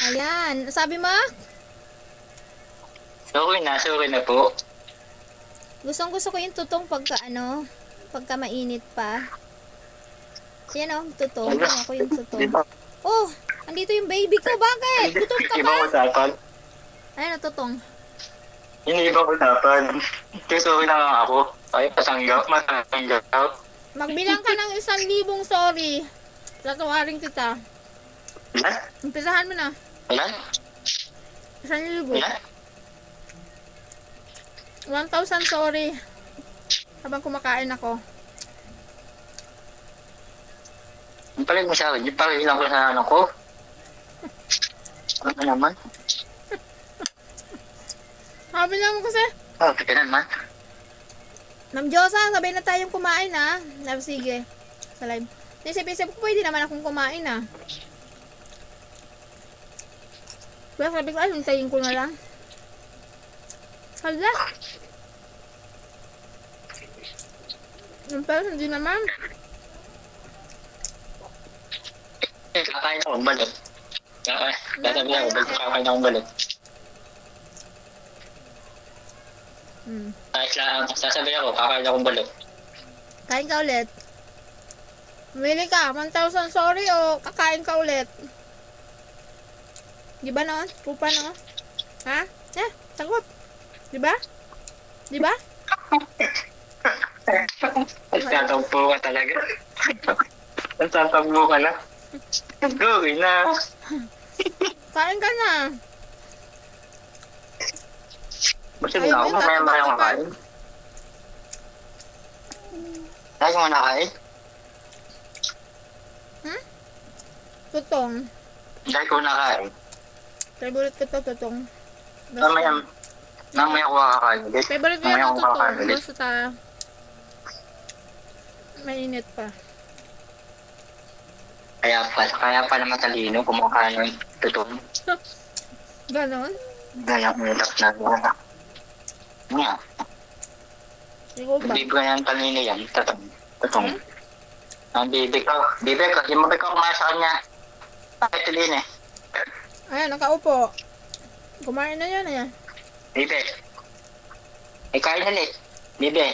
Ayan. Sabi mo? Okay na, sorry na po. Gustong gusto ko yung tutong pagka ano, pagka mainit pa. Yan oh, tutong. Yan ako yung tutong. Oh, andito yung baby ko. Bakit? Tutong ka ba? Ibang usapan. Tutong. Hindi ibang usapan. Sorry na lang ako. Ay, patanggap, matanggap. Magbilang ka ng isang libong sorry. Tatawarin kita. Ilan? Umpisahan mo na. Ilan? Isang libo. Ilan? 1,000 sorry. Habang kumakain ako. Ang palig mo sa akin, yung palig lang ko sa ano ko. Ano naman? Sabi lang mo kasi. Oh, sige naman. Ma'am Josa, sabay na tayong kumain ah. Na, sige. Sa live. Isip-isip ko, pwede naman akong kumain ah. Kaya sabi ko, ay, hintayin ko na lang. Hala. Yung pero hindi naman. Kakain ako, balik. Kakain. Ako, balik kakain akong balik. Hmm. Kahit lang, sasabihin ako, kakain akong balik. Kain ka ulit. Mili ka, 1,000 sorry o kakain ka ulit. Di ba noon? Pupa no? Ha? Eh, sagot. Di ba? Di ba? Nagtatampo ka talaga. Nagtatampo ka na. Sorry na. Kain ka na. Busog na ako, yun, mamaya tataba mamaya ka pa. makain. Lagi mo nakain? Tutong. Lagi ko nakain. Favorite ko to, tutong. Basta- Mamaya, mamaya ko kakain ulit. Favorite ko yung kakain ulit. Basta mainit pa. Kaya pala, kaya pala matalino, kumakain ng tutong. Ganon? Ganyan, utak na gana. Nga, Ikaw ba? ko yan talino yan, tutong. Tutong. Ang bibig ko, bibig ko, yung mabig ko kumain sa kanya. Bakit talino eh? Ayan, nakaupo. Kumain na yan, ayan. Bibe. Eh, kain ulit. Bibe.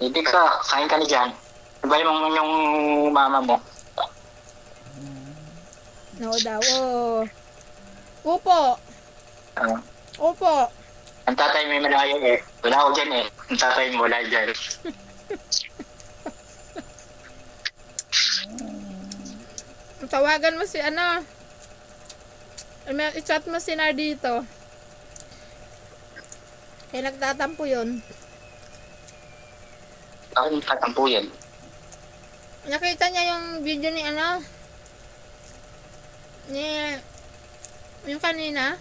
Bibe ka, kain ka na dyan. Sabay mo yung mama mo. No daw, oh. Upo. Uh, Upo. ang tatay may malayo eh. Wala ako dyan eh. Ang tatay mo wala dyan. Tawagan mo si ano. May- I-chat mo si Nar dito. Kaya nagtatampo yun. Ako yung tatampo yan. Nakita niya yung video ni ano? Ni... Yung kanina?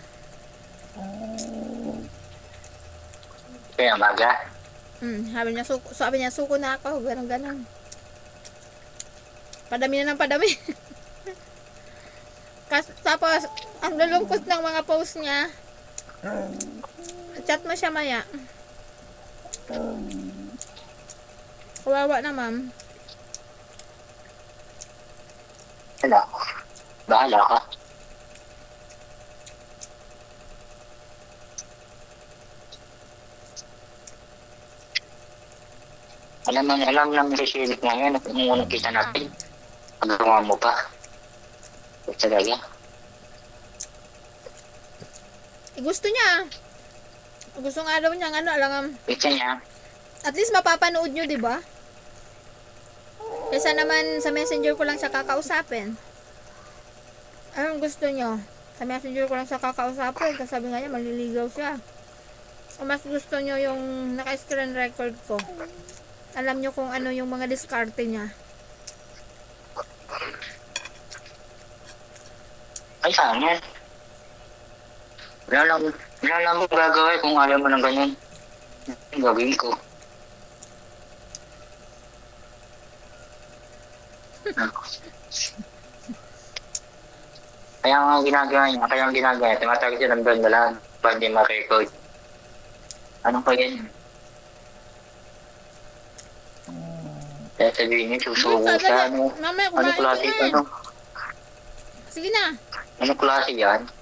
Kaya maga. Hmm, sabi niya, suko, sabi niya, suko na ako. Ganon, ganon. Padami na ng padami. Kas, tapos, ang lulungkot ng mga post niya. Chat mo siya maya. Kawawa na, ma'am. Wala. Bahala ka. Alam mo, alam naman si Silip ngayon, at umuunang kita natin. Paggawa mo pa. Talaga. Eh, gusto niya. Gusto nga daw niya, ano, alam, Kita niya. at least mapapanood nyo, di ba? Kesa naman sa messenger ko lang siya kakausapin. Anong gusto nyo? Sa messenger ko lang siya kakausapin kasi sabi nga niya maliligaw siya. O mas gusto nyo yung naka-screen record ko. Alam nyo kung ano yung mga diskarte niya. Ay, saan yan? Wala lang, wala lang mo gagawin kung alam mo ng ganyan. Ang gagawin ko. Kaya nga ginagawa niya, kaya ang ginagawa niya, tumatawag siya ng doon na lang, para hindi ma-record. Anong pa yan? Kaya sabihin niya, susuko siya, ano? mamaya Ano kumain klase, ka na. ano? Sige na. Anong klase yan?